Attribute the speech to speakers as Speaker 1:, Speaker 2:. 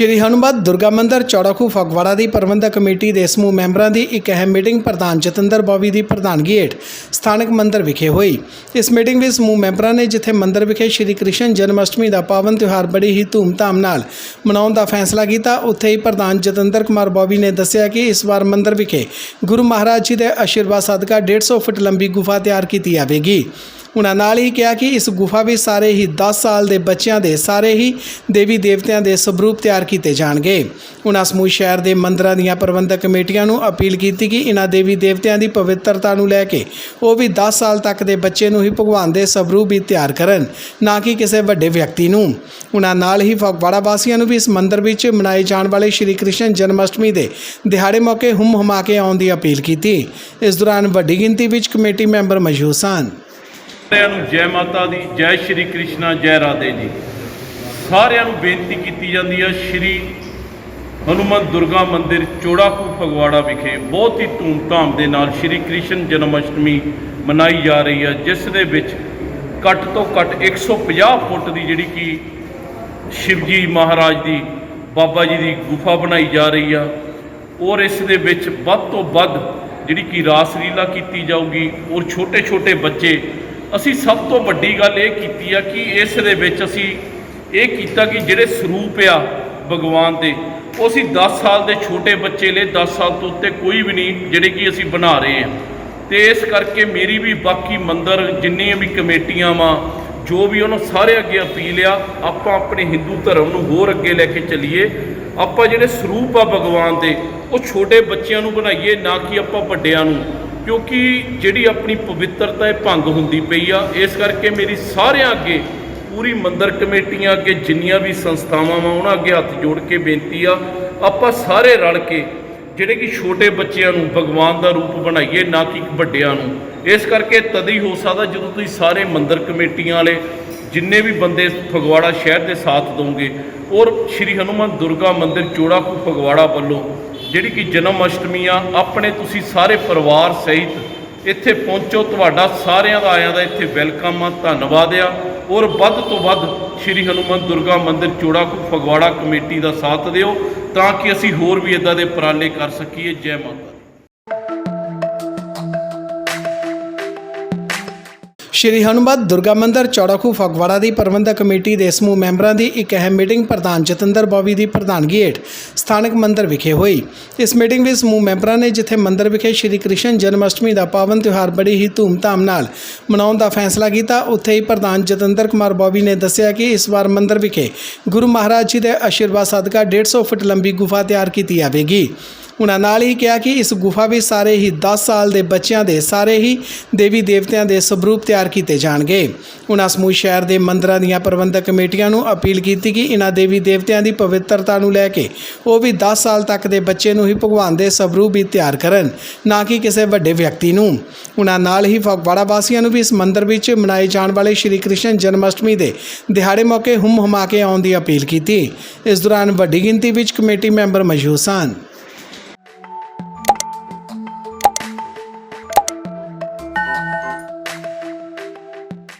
Speaker 1: ਸ਼੍ਰੀ ਹਨੂੰਮਤ ਦੁਰਗਾ ਮੰਦਿਰ ਚੌੜਾਖੂ ਫਗਵਾੜਾ ਦੀ ਪ੍ਰਬੰਧਕ ਕਮੇਟੀ ਦੇ ਸਮੂਹ ਮੈਂਬਰਾਂ ਦੀ ਇੱਕ ਅਹਿਮ ਮੀਟਿੰਗ ਪ੍ਰਧਾਨ ਜਤਿੰਦਰ ਬੋਵੀ ਦੀ ਪ੍ਰਧਾਨਗੀ ਹੇਠ ਸਥਾਨਕ ਮੰਦਿਰ ਵਿਖੇ ਹੋਈ। ਇਸ ਮੀਟਿੰਗ ਵਿੱਚ ਸਮੂਹ ਮੈਂਬਰਾਂ ਨੇ ਜਿੱਥੇ ਮੰਦਿਰ ਵਿਖੇ ਸ਼੍ਰੀ ਕ੍ਰਿਸ਼ਨ ਜਨਮ ਅਸ਼ਟਮੀ ਦਾ ਪਾਵਨ ਤਿਉਹਾਰ ਬੜੀ ਹੀ ਧੂਮਧਾਮ ਨਾਲ ਮਨਾਉਣ ਦਾ ਫੈਸਲਾ ਕੀਤਾ, ਉੱਥੇ ਹੀ ਪ੍ਰਧਾਨ ਜਤਿੰਦਰ ਕੁਮਾਰ ਬੋਵੀ ਨੇ ਦੱਸਿਆ ਕਿ ਇਸ ਵਾਰ ਮੰਦਿਰ ਵਿਖੇ ਗੁਰੂ ਮਹਾਰਾਜ ਜੀ ਦੇ ਆਸ਼ੀਰਵਾਦ ਸਦਕਾ 150 ਫੁੱਟ ਲੰਬੀ ਗੁਫਾ ਤਿਆਰ ਕੀਤੀ ਜਾਵੇਗੀ। ਉਹਨਾਂ ਨਾਲ ਹੀ ਕਿਹਾ ਕਿ ਇਸ ਗੁਫਾ ਵਿੱਚ ਸਾਰੇ ਹੀ 10 ਸਾਲ ਦੇ ਬੱਚਿਆਂ ਦੇ, ਸਾਰੇ ਹੀ ਦੇਵੀ ਦੇਵਤਿਆਂ ਦੇ ਸਵਰੂਪ ਤਿਆਰ ਕੀਤੇ ਜਾਣਗੇ। ਉਹਨਾਂ ਸਮੂਹ ਸ਼ਹਿਰ ਦੇ ਮੰਦਰਾਂ ਦੀਆਂ ਪ੍ਰਬੰਧਕ ਕਮੇਟੀਆਂ ਨੂੰ ਅਪੀਲ ਕੀਤੀ ਕਿ ਇਹਨਾਂ ਦੇਵੀ ਦੇਵਤਿਆਂ ਦੀ ਪਵਿੱਤਰਤਾ ਨੂੰ ਲੈ ਕੇ ਉਹ ਵੀ 10 ਸਾਲ ਤੱਕ ਦੇ ਬੱਚੇ ਨੂੰ ਹੀ ਭਗਵਾਨ ਦੇ ਸਵਰੂਪ ਵੀ ਤਿਆਰ ਕਰਨ, ਨਾ ਕਿ ਕਿਸੇ ਵੱਡੇ ਵਿਅਕਤੀ ਨੂੰ। ਉਹਨਾਂ ਨਾਲ ਹੀ ਫਗਵਾੜਾ ਵਾਸੀਆਂ ਨੂੰ ਵੀ ਇਸ ਮੰਦਿਰ ਵਿੱਚ ਮਨਾਏ ਜਾਣ ਵਾਲੇ ਸ਼੍ਰੀ ਕ੍ਰਿਸ਼ਨ ਜਨਮ ਅਸ਼ਟਮੀ ਦੇ ਦਿਹਾੜੇ ਮੌਕੇ ਹੁੰਮ ਹੁਮਾ ਕੇ ਆਉਣ ਦੀ ਅਪੀਲ ਕੀਤੀ। ਇਸ ਦੌਰਾਨ ਵੱਡੀ ਗਿਣਤੀ ਵਿੱਚ ਕਮੇਟੀ ਮੈਂਬਰ ਮੌਜੂਦ ਸਨ।
Speaker 2: ਸਾਰਿਆਂ ਨੂੰ ਜੈ ਮਾਤਾ ਦੀ, ਜੈ ਸ਼੍ਰੀ ਕ੍ਰਿਸ਼ਨਾ, ਜੈ ਰਾਧੇ ਜੀ ਸਾਰਿਆਂ ਨੂੰ ਬੇਨਤੀ ਕੀਤੀ ਜਾਂਦੀ ਹੈ ਸ਼੍ਰੀ ਹਨੂਮਤ ਦੁਰਗਾ ਮੰਦਿਰ, ਚੋੜਾਕੂ ਫਗਵਾੜਾ ਵਿਖੇ ਬਹੁਤ ਹੀ ਧੂਮਧਾਮ ਦੇ ਨਾਲ ਸ਼੍ਰੀ ਕ੍ਰਿਸ਼ਨ ਜਨਮ ਅਸ਼ਟਮੀ ਮਨਾਈ ਜਾ ਰਹੀ ਹੈ ਜਿਸ ਦੇ ਵਿੱਚ ਘੱਟ ਤੋਂ ਘੱਟ 150 ਫੁੱਟ ਦੀ ਜਿਹੜੀ ਕਿ ਸ਼ਿਵਜੀ ਮਹਾਰਾਜ ਦੀ, ਬਾਬਾ ਜੀ ਦੀ ਗੁਫਾ ਬਣਾਈ ਜਾ ਰਹੀ ਆ। ਔਰ ਇਸ ਦੇ ਵਿੱਚ ਵੱਧ ਤੋਂ ਵੱਧ ਜਿਹੜੀ ਕਿ ਰਾਸ ਲੀਲਾ ਕੀਤੀ ਜਾਊਗੀ, ਔਰ ਛੋਟੇ ਛੋਟੇ ਬੱਚੇ ਅਸੀਂ ਸਭ ਤੋਂ ਵੱਡੀ ਗੱਲ ਇਹ ਕੀਤੀ ਆ ਕਿ ਇਸ ਦੇ ਵਿੱਚ ਅਸੀਂ ਇਹ ਕੀਤਾ ਕਿ ਜਿਹੜੇ ਸਰੂਪ ਆ ਭਗਵਾਨ ਦੇ, ਉਹ ਅਸੀਂ 10 ਸਾਲ ਦੇ ਛੋਟੇ ਬੱਚੇ ਲਈ 10 ਸਾਲ ਤੋਂ ਉੱਤੇ ਕੋਈ ਵੀ ਨਹੀਂ ਜਿਹੜੇ ਕਿ ਅਸੀਂ ਬਣਾ ਰਹੇ ਆ। ਤੇ ਇਸ ਕਰਕੇ ਮੇਰੀ ਵੀ ਬਾਕੀ ਮੰਦਰ ਜਿੰਨੀਆਂ ਵੀ ਕਮੇਟੀਆਂ ਵਾ, ਜੋ ਵੀ ਉਹਨਾਂ ਸਾਰੇ ਅੱਗੇ ਅਪੀਲ ਆ, ਆਪਾਂ ਆਪਣੇ ਹਿੰਦੂ ਧਰਮ ਨੂੰ ਹੋਰ ਅੱਗੇ ਲੈ ਕੇ ਚੱਲੀਏ। ਆਪਾਂ ਜਿਹੜੇ ਸਰੂਪ ਆ ਭਗਵਾਨ ਦੇ, ਉਹ ਛੋਟੇ ਬੱਚਿਆਂ ਨੂੰ ਬਣਾਈਏ, ਨਾ ਕਿ ਆਪਾਂ ਵੱਡਿਆਂ ਨੂੰ। ਕਿਉਂਕਿ ਜਿਹੜੀ ਆਪਣੀ ਪਵਿੱਤਰਤਾ ਇਹ ਭੰਗ ਹੁੰਦੀ ਪਈ ਆ, ਇਸ ਕਰਕੇ ਮੇਰੀ ਸਾਰਿਆਂ ਅੱਗੇ, ਪੂਰੀ ਮੰਦਰ ਕਮੇਟੀਆਂ ਅੱਗੇ, ਜਿੰਨੀਆਂ ਵੀ ਸੰਸਥਾਵਾਂ ਵਾ, ਉਹਨਾਂ ਅੱਗੇ ਹੱਥ ਜੋੜ ਕੇ ਬੇਨਤੀ ਆ, ਆਪਾਂ ਸਾਰੇ ਰਲ ਕੇ ਜਿਹੜੇ ਕਿ ਛੋਟੇ ਬੱਚਿਆਂ ਨੂੰ ਭਗਵਾਨ ਦਾ ਰੂਪ ਬਣਾਈਏ, ਨਾ ਕਿ ਵੱਡਿਆਂ ਨੂੰ। ਇਸ ਕਰਕੇ ਤਦ ਹੀ ਹੋ ਸਕਦਾ ਜਦੋਂ ਤੁਸੀਂ ਸਾਰੇ ਮੰਦਰ ਕਮੇਟੀਆਂ ਵਾਲੇ ਜਿੰਨੇ ਵੀ ਬੰਦੇ ਫਗਵਾੜਾ ਸ਼ਹਿਰ ਦੇ ਸਾਥ ਦੋਗੇ, ਔਰ ਸ਼੍ਰੀ ਹਨੂਮਨ ਦੁਰਗਾ ਮੰਦਿਰ ਚੋੜਾਕੂ ਫਗਵਾੜਾ ਵੱਲੋਂ ਜਿਹੜੀ ਕਿ ਜਨਮ ਅਸ਼ਟਮੀ ਆ, ਆਪਣੇ ਤੁਸੀਂ ਸਾਰੇ ਪਰਿਵਾਰ ਸਹਿਤ ਇੱਥੇ ਪਹੁੰਚੋ, ਤੁਹਾਡਾ ਸਾਰਿਆਂ ਦਾ ਆਇਆਂ ਦਾ ਇੱਥੇ ਵੈਲਕਮ ਆ, ਧੰਨਵਾਦ ਆ। ਔਰ ਵੱਧ ਤੋਂ ਵੱਧ ਸ਼੍ਰੀ ਹਨੂਮਨ ਦੁਰਗਾ ਮੰਦਿਰ ਚੋੜਾਕੂ ਫਗਵਾੜਾ ਕਮੇਟੀ ਦਾ ਸਾਥ ਦਿਓ, ਤਾਂ ਕਿ ਅਸੀਂ ਹੋਰ ਵੀ ਇਦਾਂ ਦੇ ਉਪਰਾਲੇ ਕਰ ਸਕੀਏ। ਜੈ ਮਾਤਾ
Speaker 1: ਸ਼੍ਰੀ ਹਨੂੰਮਤ ਦੁਰਗਾ ਮੰਦਰ ਚੌੜਾਖੂ ਫਗਵਾੜਾ ਦੀ ਪ੍ਰਬੰਧਕ ਕਮੇਟੀ ਦੇ ਸਮੂਹ ਮੈਂਬਰਾਂ ਦੀ ਇੱਕ ਅਹਿਮ ਮੀਟਿੰਗ ਪ੍ਰਧਾਨ ਜਤਿੰਦਰ ਬੋਵੀ ਦੀ ਪ੍ਰਧਾਨਗੀ ਹੇਠ ਸਥਾਨਕ ਮੰਦਰ ਵਿਖੇ ਹੋਈ। ਇਸ ਮੀਟਿੰਗ ਵਿੱਚ ਸਮੂਹ ਮੈਂਬਰਾਂ ਨੇ ਜਿੱਥੇ ਮੰਦਰ ਵਿਖੇ ਸ਼੍ਰੀ ਕ੍ਰਿਸ਼ਨ ਜਨਮ ਅਸ਼ਟਮੀ ਦਾ ਪਾਵਨ ਤਿਉਹਾਰ ਬੜੀ ਹੀ ਧੂਮਧਾਮ ਨਾਲ ਮਨਾਉਣ ਦਾ ਫੈਸਲਾ ਕੀਤਾ, ਉੱਥੇ ਹੀ ਪ੍ਰਧਾਨ ਜਤਿੰਦਰ ਕੁਮਾਰ ਬੋਵੀ ਨੇ ਦੱਸਿਆ ਕਿ ਇਸ ਵਾਰ ਮੰਦਰ ਵਿਖੇ ਗੁਰੂ ਮਹਾਰਾਜ ਜੀ ਦੇ ਆਸ਼ੀਰਵਾਦ ਸਦਕਾ 150 ਫੁੱਟ ਲੰਬੀ ਗੁਫਾ ਤਿਆਰ ਕੀਤੀ ਜਾਵੇਗੀ। ਉਹਨਾਂ ਨਾਲ ਹੀ ਕਿਹਾ ਕਿ ਇਸ ਗੁਫਾ ਵਿੱਚ ਸਾਰੇ ਹੀ 10 ਸਾਲ ਦੇ ਬੱਚਿਆਂ ਦੇ ਸਾਰੇ ਹੀ ਦੇਵੀ ਦੇਵਤਿਆਂ ਦੇ ਸਵਰੂਪ ਤਿਆਰ ਕੀਤੇ ਜਾਣਗੇ। ਉਹਨਾਂ ਸਮੂਹ ਸ਼ਹਿਰ ਦੇ ਮੰਦਰਾਂ ਦੀਆਂ ਪ੍ਰਬੰਧਕ ਕਮੇਟੀਆਂ ਨੂੰ ਅਪੀਲ ਕੀਤੀ ਕਿ ਇਹਨਾਂ ਦੇਵੀ ਦੇਵਤਿਆਂ ਦੀ ਪਵਿੱਤਰਤਾ ਨੂੰ ਲੈ ਕੇ ਉਹ ਵੀ 10 ਸਾਲ ਤੱਕ ਦੇ ਬੱਚੇ ਨੂੰ ਹੀ ਭਗਵਾਨ ਦੇ ਸਵਰੂਪ ਵੀ ਤਿਆਰ ਕਰਨ, ਨਾ ਕਿ ਕਿਸੇ ਵੱਡੇ ਵਿਅਕਤੀ ਨੂੰ। ਉਹਨਾਂ ਨਾਲ ਹੀ ਫਗਵਾੜਾ ਵਾਸੀਆਂ ਨੂੰ ਵੀ ਇਸ ਮੰਦਿਰ ਵਿੱਚ ਮਨਾਏ ਜਾਣ ਵਾਲੇ ਸ਼੍ਰੀ ਕ੍ਰਿਸ਼ਨ ਜਨਮ ਅਸ਼ਟਮੀ ਦੇ ਦਿਹਾੜੇ ਮੌਕੇ ਹੁੰਮ ਹੁਮਾ ਕੇ ਆਉਣ ਦੀ ਅਪੀਲ ਕੀਤੀ। ਇਸ ਦੌਰਾਨ ਵੱਡੀ ਗਿਣਤੀ ਵਿੱਚ ਕਮੇਟੀ ਮੈਂਬਰ ਮੌਜੂਦ ਸਨ।